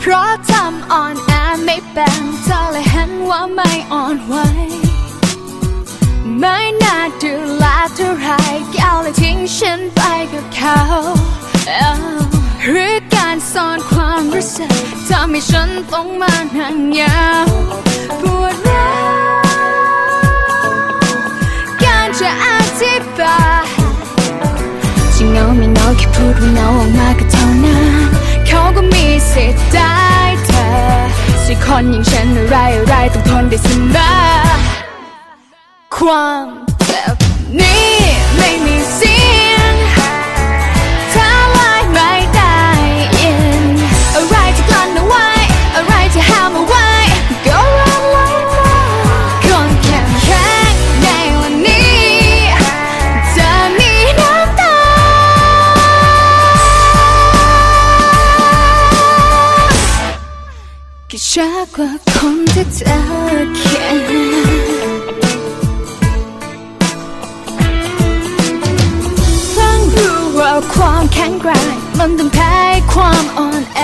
เพราะทำอ่อนแอไม่เป็นเธอเลยเห็นว่าไม่อ่อนไหวไม่น่าดูแลเท่าไรแก้วเลยทิ้งฉันไปกับเขาหรือการซ่อนความรู้สึกทำให้ฉันต้องมานั่งเหงาปวดร้าวการจะอธิบายจะเหงาไม่เหงาแค่พูดว่าเหงาออกมาก็เท่านั้น ก็มีสิทธิ์ไดเธอสิคนอย่างฉันอะไรอะไรต้องทนได้เสมอความแบบนี้ ช้ากว่าคนที่เธอแค่เพิ่งรู้ว่าความแข็งแกร่งมันต้องแพ้ความอ่อนแอ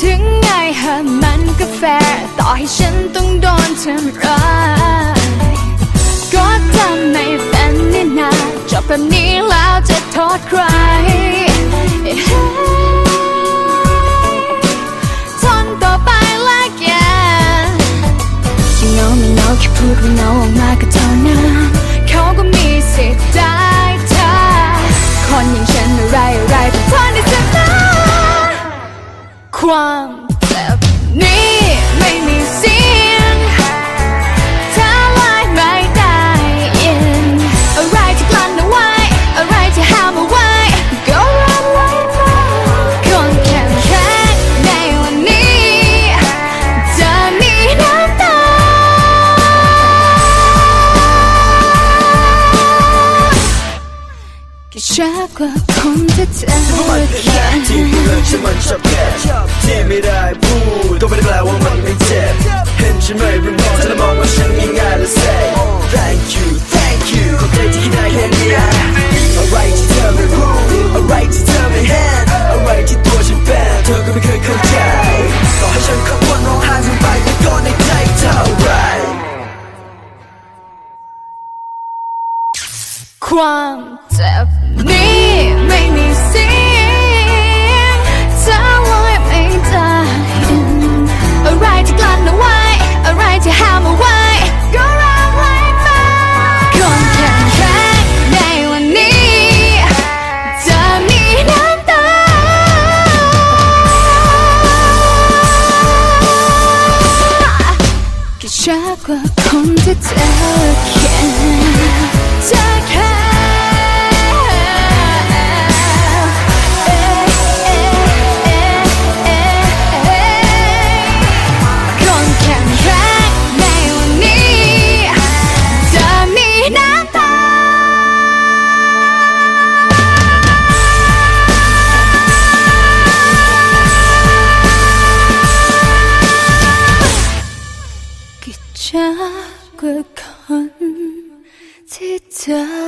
ถึงไงเหอะมันก็แฟร์ต่อให้ฉันต้องโดนทำร้าย แค่พูดว่าเหงาออกมาก็เท่านั้นเขาก็มีสิทธิ์ได้เธอคนอย่างฉันอะไรอะไรต้องทนได้เสมอความ นไม่เจ็บเห็นฉันไม่รู้มองเธอแล้วมองว่าฉันง่ายๆและ say thank you thank you ขอบใจที่คิดได้แค่นี้อะไรที่เธอไม่รู้อะไรที่เธอไม่เห็นอะไรที่ตัว ที่ช้ากว่าคนที่เธอแขียนแค่ 的